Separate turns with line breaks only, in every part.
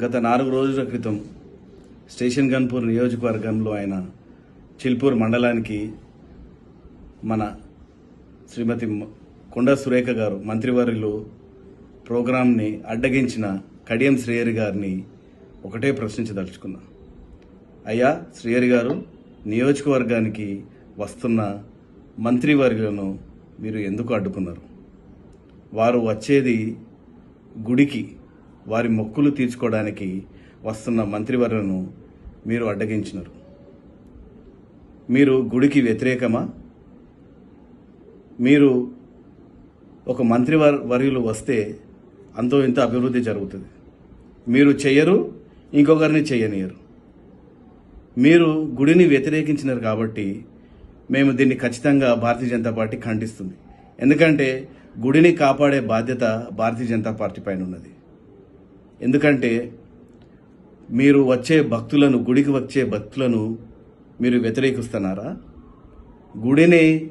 గత నాలుగు రోజుల క్రితం స్టేషన్ గన్పూర్ నియోజకవర్గంలో ఆయన చిల్పూర్ మండలానికి మన శ్రీమతి కొండ సురేఖ గారు మంత్రివర్యులు ప్రోగ్రాంని అడ్డగించిన కడియం శ్రేయరి గారిని ఒకటే ప్రశ్నించదలుచుకున్నా. అయ్యా శ్రేయరి గారు నియోజకవర్గానికి వస్తున్న మంత్రివర్యులను మీరు ఎందుకు అడ్డుకున్నారు? వారు వచ్చేది గుడికి వారి మొక్కులు తీర్చుకోవడానికి వస్తున్న మంత్రివర్లను మీరు అడ్డగించినారు. మీరు గుడికి వ్యతిరేకమా? మీరు ఒక మంత్రి వర్- వర్యులు వస్తే అంతో ఇంత అభివృద్ధి జరుగుతుంది. మీరు చెయ్యరు ఇంకొకరిని చెయ్యనియరు. మీరు గుడిని వ్యతిరేకించినారు కాబట్టి మేము దీన్ని ఖచ్చితంగా భారతీయ జనతా పార్టీ ఖండిస్తుంది. ఎందుకంటే గుడిని కాపాడే బాధ్యత భారతీయ జనతా పార్టీ పైన ఉన్నది. ఎందుకంటే మీరు వచ్చే భక్తులను గుడికి వచ్చే భక్తులను మీరు వ్యతిరేకిస్తున్నారా? గుడిని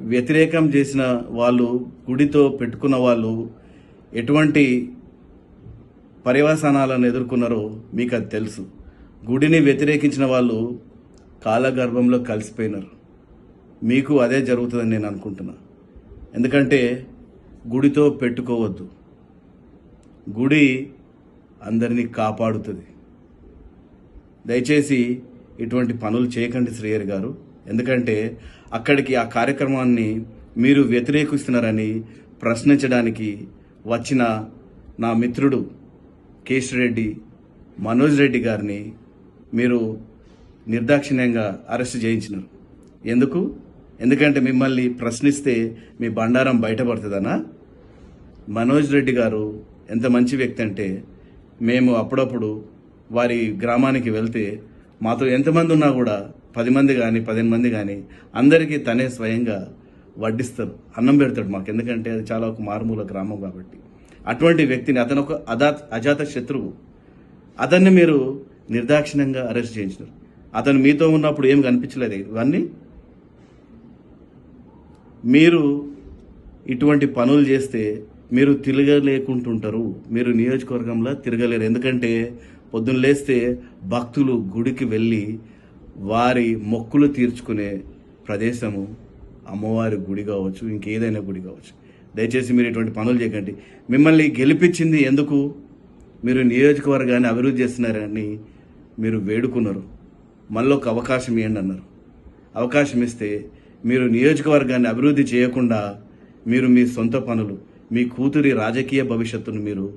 వ్యతిరేకం చేసిన వాళ్ళు గుడితో పెట్టుకున్న వాళ్ళు ఎటువంటి పర్యవసానాలను ఎదుర్కొన్నారో మీకు అది తెలుసు. గుడిని వ్యతిరేకించిన వాళ్ళు కాలగర్భంలో కలిసిపోయినారు. మీకు అదే జరుగుతుందని నేను అనుకుంటున్నా. ఎందుకంటే గుడితో పెట్టుకోవద్దు. గుడి అందరినీ కాపాడుతుంది. దయచేసి ఇటువంటి పనులు చేయకండి శ్రేయర్ గారు. ఎందుకంటే అక్కడికి ఆ కార్యక్రమాన్ని మీరు వ్యతిరేకిస్తున్నారని ప్రశ్నించడానికి వచ్చిన నా మిత్రుడు కేశిరెడ్డి మనోజ్ రెడ్డి గారిని మీరు నిర్దాక్షిణ్యంగా అరెస్ట్ చేయించినారు. ఎందుకు? ఎందుకంటే మిమ్మల్ని ప్రశ్నిస్తే మీ బండారం బయటపడుతుందనా? మనోజ్ రెడ్డి గారు ఎంత మంచి వ్యక్తి అంటే మేము అప్పుడప్పుడు వారి గ్రామానికి వెళ్తే మాతో ఎంతమంది ఉన్నా కూడా పది మంది కానీ పదిహేను మంది కానీ అందరికీ తనే స్వయంగా వడ్డిస్తారు అన్నం పెడతాడు మాకు. ఎందుకంటే అది చాలా ఒక మారుమూల గ్రామం కాబట్టి. అటువంటి వ్యక్తిని అతను ఒక అదా అజాత శత్రువు. అతన్ని మీరు నిర్దాక్షిణ్యంగా అరెస్ట్ చేయించినారు. అతను మీతో ఉన్నప్పుడు ఏం కనిపించలేదు. ఇవన్నీ మీరు ఇటువంటి పనులు చేస్తే మీరు తిరగలేకుంటుంటారు. మీరు నియోజకవర్గంలో తిరగలేరు. ఎందుకంటే పొద్దున్న లేస్తే భక్తులు గుడికి వెళ్ళి వారి మొక్కులు తీర్చుకునే ప్రదేశము అమ్మవారి గుడి కావచ్చు ఇంకేదైనా గుడి కావచ్చు. దయచేసి మీరు ఇటువంటి పనులు చేయకండి. మిమ్మల్ని గెలిపించింది ఎందుకు? మీరు నియోజకవర్గాన్ని అభివృద్ధి చేస్తున్నారని మీరు వేడుకున్నారు. మళ్ళీ ఒక అవకాశం ఇవ్వండి అన్నారు. అవకాశం ఇస్తే మీరు నియోజకవర్గాన్ని అభివృద్ధి చేయకుండా మీరు మీ సొంత పనులు మీ కూతురి రాజకీయ భవిష్యత్తును మీరు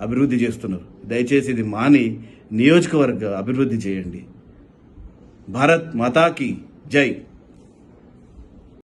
అభివృద్ధి చేస్తున్నారు. దయచేసి ఇది మాని నియోజకవర్గ అభివృద్ధి చేయండి. భారత్ మాతాకి జై.